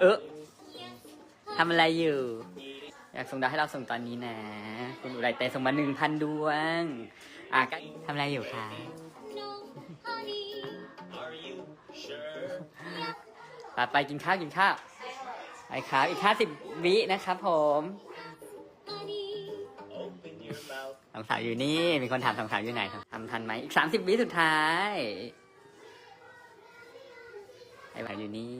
เออทำอะไรอยู่ อยากส่งดาวให้เราส่งตอนนี้นะ คุณอุไรเตส่งมาหนึ่งพันดวง อะก็ทำอะไรอยู่คะไปไปกินข้าวกินข้าวไปครับอีกห้าสิบวินะครับผมคำถามอยู่นี่ มีคนถามคำถามอยู่ไหนทำทันไหมอีกสามสิบวิสุดท้าย ไอ้บ่าวอยู่นี่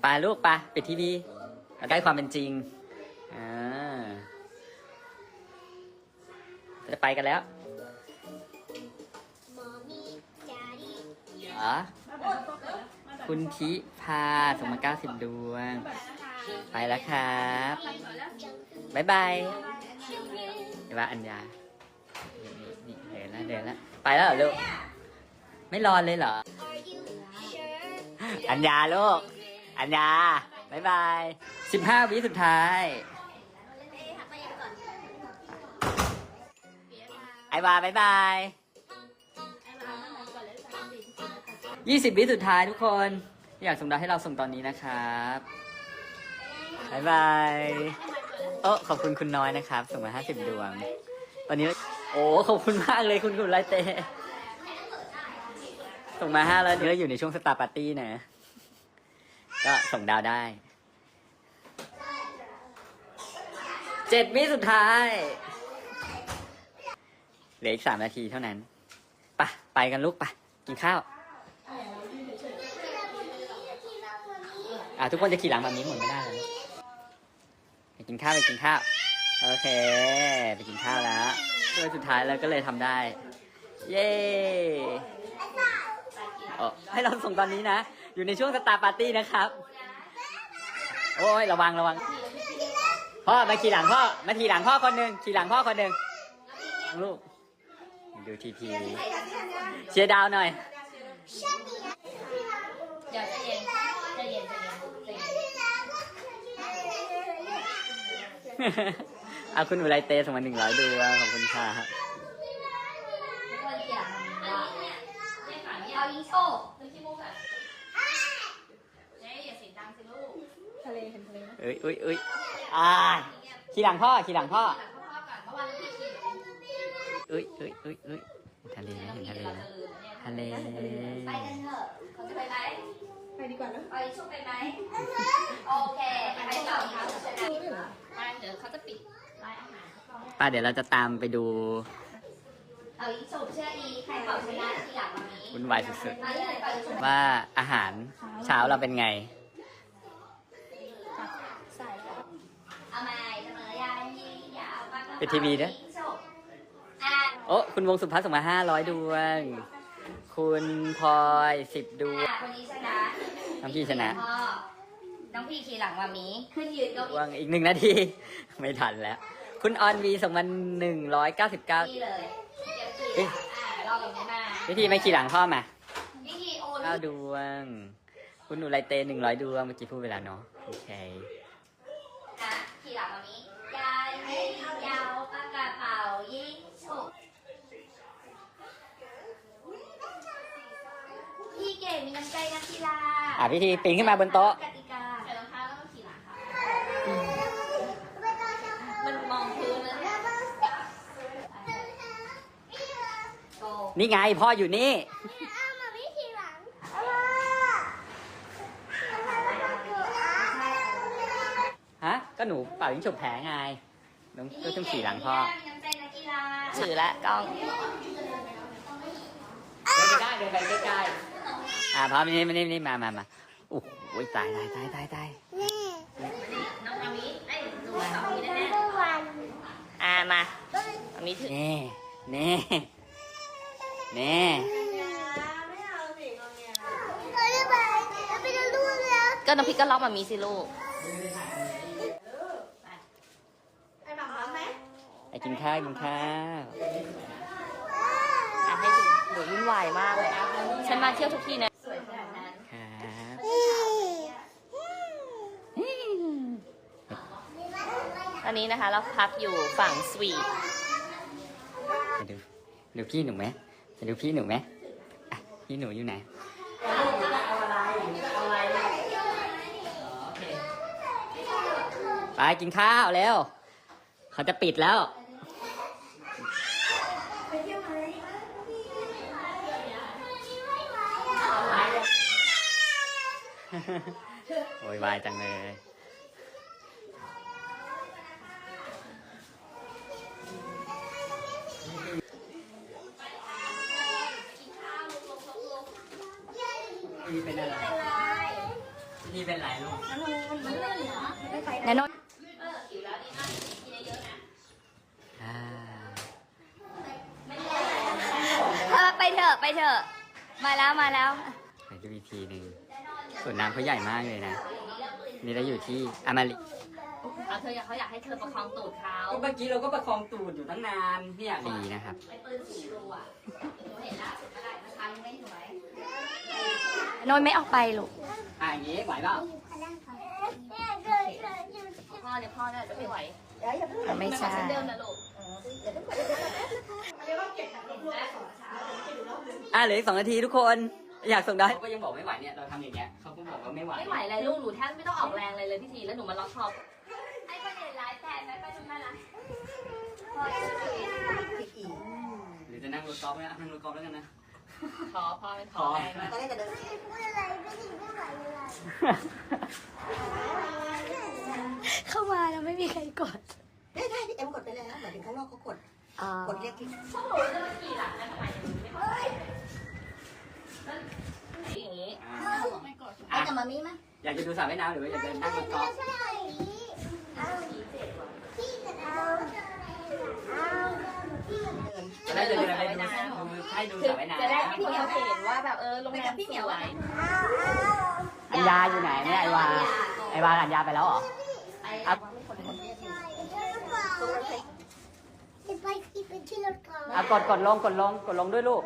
ไปลูกไปปิดทีวีเราได้ความเป็นจริงอ่าจะไปกันแล้วเหรอคุณทิพาส่งมาเก้าสิบดวง ไปแล้วครับบ๊ายบายเดี๋ยวว่าอัญญานี่นี่เดินแล้วเดินแล้วไปแล้วเหรอลูก ไม่รอเลยเหรอ อัญญาลูก อัญญาบายบายสิบห้าวิสุดท้าย ไอวาบายบายยี่สิบวิสุดท้ายทุกคน อยากส่งดาวให้เราส่งตอนนี้นะครับบายบายโอ้ขอบคุณคุณน้อยนะครับ ส่งมาห้าสิบดวง ตอนนี้ โอ้ ขอบคุณมากเลยคุณคุณไรเต ส่งมาห้าแล้วเดี๋ยวอยู่ในช่วงสตาร์ปาร์ตี้นะ ก็ส่งดาวได้ เจ็ดวิสุดท้าย เหลืออีกสามนาทีเท่านั้นปะไปกันลูกปะกินข้าว อะทุกคนจะขี่หลังแบบนี้หมดไม่ได้เลยไปกินข้าวไปกินข้าว โอเค ไปกินข้าวแล้วโดยสุดท้ายแล้วก็เลยทำได้ เย้ เออให้เราส่งตอนนี้นะ อยู่ในช่วงสตาร์ปาร์ตี้นะครับ โอ้ยระวังระวัง พ่อมาขี่หลังพ่อ มาขี่หลังพ่อคนหนึ่งขี่หลังพ่อคนหนึ่งลูก ดูทีทีเชียร์ดาวหน่อยเดี๋ยวจะเย็นจะเย็นจะเย็นจะเย็นเอาคุณอุไรเตส่งมาหนึ่งร้อยดวงขอบคุณค่ะ ทุกคนเขียนว่า เอายิงโชคนึกที่มุกอะเจ๊อย่าเสียงดังสิลูกทะเลเห็นทะเลไหมเอ้ยเอ้ยเอ้ยอ่าขี่หลังพ่อขี่หลังพ่อ หลังพ่อก่อนเมื่อวานพี่ขี่เอ้ยเอ้ยเอ้ยเอ้ยทะเลนะเห็นทะเลไหมทะเล ไปกันเถอะเขาจะไปไหมไปดีกว่าเนอะเอายิงโชคไปไหมโอเคไปต่อครับชนะเดี๋ยวเขาจะปิดร้านอาหาร ป้าเดี๋ยวเราจะตามไปดู เอายิงโชคเชื่ออีใครเป่าชนะที่หลัง วันนี้วุ่นวายสุดมาเลยไปชๆนะว่าอาหารเช้าเราเป็นไงใส่แล้วเอามาเสมอยาวยิงยาวปากกระเป๋าปิดทีวีด้วยยิงโชคอะโอ้คุณวงสุพัฒน์ส่งมาห้าร้อยดวง คุณพลอยสิบดวงอะคนนี้ชนะน้องพี่ชนะพ่อน้องพี่ขี่หลังมามีขึ้นยืนเก็ดวงอีกหนึ่งนาที ไม่ทันแล้ว คุณออนวีส่งมาหนึ่งร้อยเก้าสิบเก้า นี่เลยเดี๋ยวขี่เอ๊ะอ่ารอแบบนี้มาวิธีไม่ขี่หลังพ่อมาวิธีโอนเก้าดวง คุณอุไรเตหนึ่งร้อยดวงเมื่อกี้พูดไปแล้วเนาะโอเค นะขี่หลังมามียายยิงยาวปากกระเป๋ายิงฉุกพี่เก่งมีน้ำใจนักกีฬา อะพิธีปีนขึ้นมาบนโต๊ะ ก นี่ไงพ่ออยู่นี่ฮะ ก็หนูเป่ายิงฉุบแผลไงน้องก็ต้องขี่หลังพ่อมีน้ำใจนักกีฬาถือละกล้องเดินไปได้เดินไปใกล้ๆอ่าพร้อมนี่มานี่นี่มามามาโอ้โหตายตายตายตายตายน้องมามิไอ้หนูสองมีแน่อ่ามาอันนี้ถือแน่แน่ แน่ก็น้องพี่ก็ล็อกมามีสิลูกไอ้หมาม้าไหมไปกินข้าวกินข้าวอะให้ดูหนูวุ่นวายมากเลยอะฉันมาเที่ยวทุกที่นะสวยขนาดนั้นครับตอนนี้นะคะเราพักอยู่ฝั่งสวีทไปดูดูพี่หนูไหม ไปดูพี่หนูไหมอะพี่หนูอยู่ไหนไรเนี่ยโอเคไปกินข้าวแล้ว เขาจะปิดแล้ว โวยวายจังเลย พี่เป็นอะไรพี่เป็นไรลูกแน่นอนอ่าเออไปเถอะไปเถอะมาแล้วมาแล้วไปดูอีกทีหนึ่งส่วนน้ำเขาใหญ่มากเลยนะ นี่เราอยู่ที่อามาริเอาเธออยากเขาอยากให้เธอประคองตูดเขาก็เมื่อกี้เราก็ประคองตูดอยู่ตั้งนานเนี่ยดีนะครับ นนไม่ออกไปลูกอะอย่างงี้ไหวเปล่าพ่อเนี่ยพ่อเนี่ยจะไม่ไหวไม่ไม่ใช่ใช่เดิมนะลูกอะเหลืออีกสองนาทีทุกคน อยากส่งได้ เขาก็ยังบอกไม่ไหวเนี่ยเราทำอย่างเงี้ยเขาก็บอกว่าไม่ไหวไม่ไหวเลยลูกหนูแทบไม่ต้องออกแรงเลยเลยพี่ทีแล้วหนูมาล็อกคอไอ้คนเห็นร้ายแทนไหมไปทำไมล่ะพ่อจะหรือจะนั่งรถกอล์ฟไหมนั่งรถกอล์ฟแล้วกันนะ ขอพ่อไม่ขอแรงนะตอนแรกจะเดินเข้ามาแล้วไม่มีใครกด ได้ได้พี่เอ็มกดไปแล้วหมายถึงข้างนอกเขากดอ๋อกดเรียกที่พวกหนูจะมาขี่หลังแล้วทำไมหนูไม่ขออย่างนี้อะแต่มามีมั้ยอยากจะดูสระว่ายน้ำหรือว่าอยากจะนั่งรถกอล์ฟจะได้จะเดินอะไรดู ดูให้ดูสระว่ายน้ำจะได้ให้พี่เขาเห็นว่าแบบเออโรงแรมสวยอัญญาอยู่ไหนเนี่ยไอวาไอวากับอัญญาไปแล้วเหรอไอ้อะไปที่เป็นที่รถก่อนอะกดกดลงกดลงกดลงด้วยลูก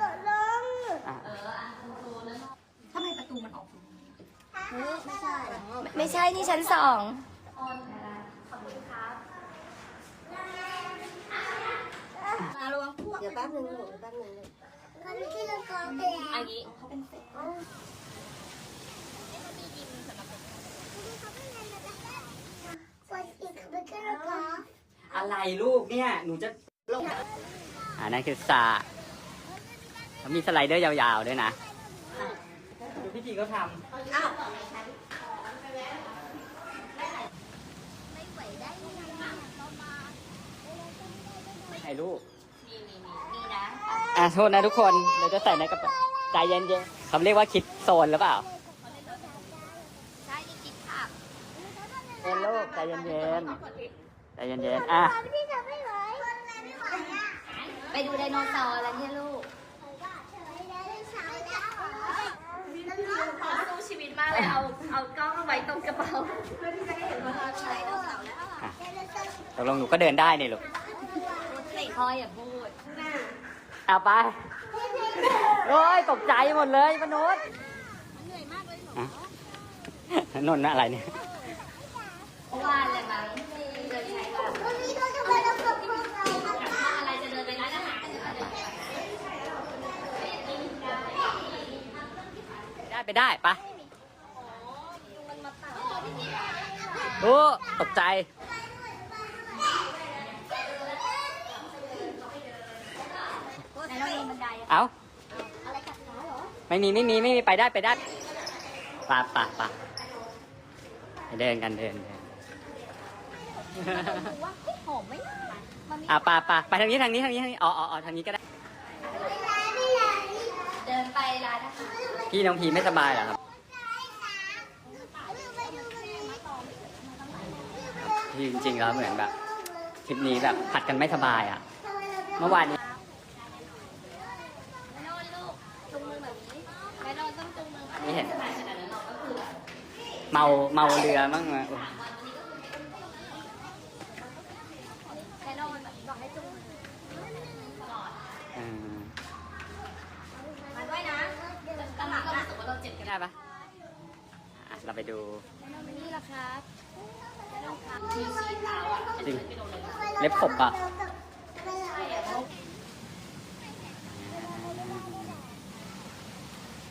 กดลงอะเอออะคุณครูแล้วทำไมประตูมันออก ไม่ใช่ ไม่ใช่นี่ชั้นสองมา ลวงพวกเดี๋ยวแป๊บนึงหนูแป๊บนึงมันที่รถก่อนไปแล้วอันนี้เขาเป็นวันอีกเป็นที่รถก่อนอะไรลูกเนี่ย หนูจะลงอ่านั่นคือสระเขามีสไลเดอร์ยาวๆด้วยนะดูพี่ทีเขาทอ้าวำให้ลูกมีมีมีมีนะ อะโทษนะทุกคนเราจะใส่ในกระเป๋าใจเย็นๆเขาเรียกว่าคิดโซนหรือเปล่าใช่นี่กินผักเย็นลูกใจเย็นๆใจเย็นๆอะพี่ทำไม่ไหวคนไม่ไหวอะไปดูไดโนเสาร์อะไรเนี่ยลูกเฉยๆแล้วขอสู้ชีวิตมากเลยเอาเอากล้องเอาไว้ตรงกระเป๋าอะตกลงหนูก็เดินได้นี่ลูกพ่ออย่าพูด เอาไปโอ้ยตกใจหมดเลยมนุษย์อะนนท์อะไรเนี่ยเมื่อวานเลยมั้งเดินใช้ว่าวันนี้เราจะไปทำกับพวกเราอะไรจะเดินไปร้านอาหารได้ไปได้ไปโอ้ตกใจ ในเรามีบันไดเอาไม่มีไม่มีไม่มีไปได้ไปได้ป่าป่าป่าไปเดินกันเดินเดินว่าหอมไหมอะป่าป่าไปทางนี้ทางนี้ทางนี้ทางนี้อ๋ออ๋ออ๋อทางนี้ก็ได้ เดินไปร้านอาหารพี่น้องพีไม่สบายเหรอครับที่จริงๆแล้วเหมือนแบบทริปนี้แบบผัดกันไม่สบายอะ เมื่อวานนี้แม่นอนลูกจุงมือแบบนี้แม่นอนต้องจุงมือ ไม่เห็น ขนาดนั้นเราก็คือ เมาเมาเรือมั้งมาโอ้แม่นอนแบบบอกให้จุงมืออืมมาด้วยนะตอนหลังเรารู้สึกว่าเราเจ็บกันได้ปะอะเราไปดูนี่แหละครับมีสีขาวอะจริงไปโดนเลยเล็บขบอะไป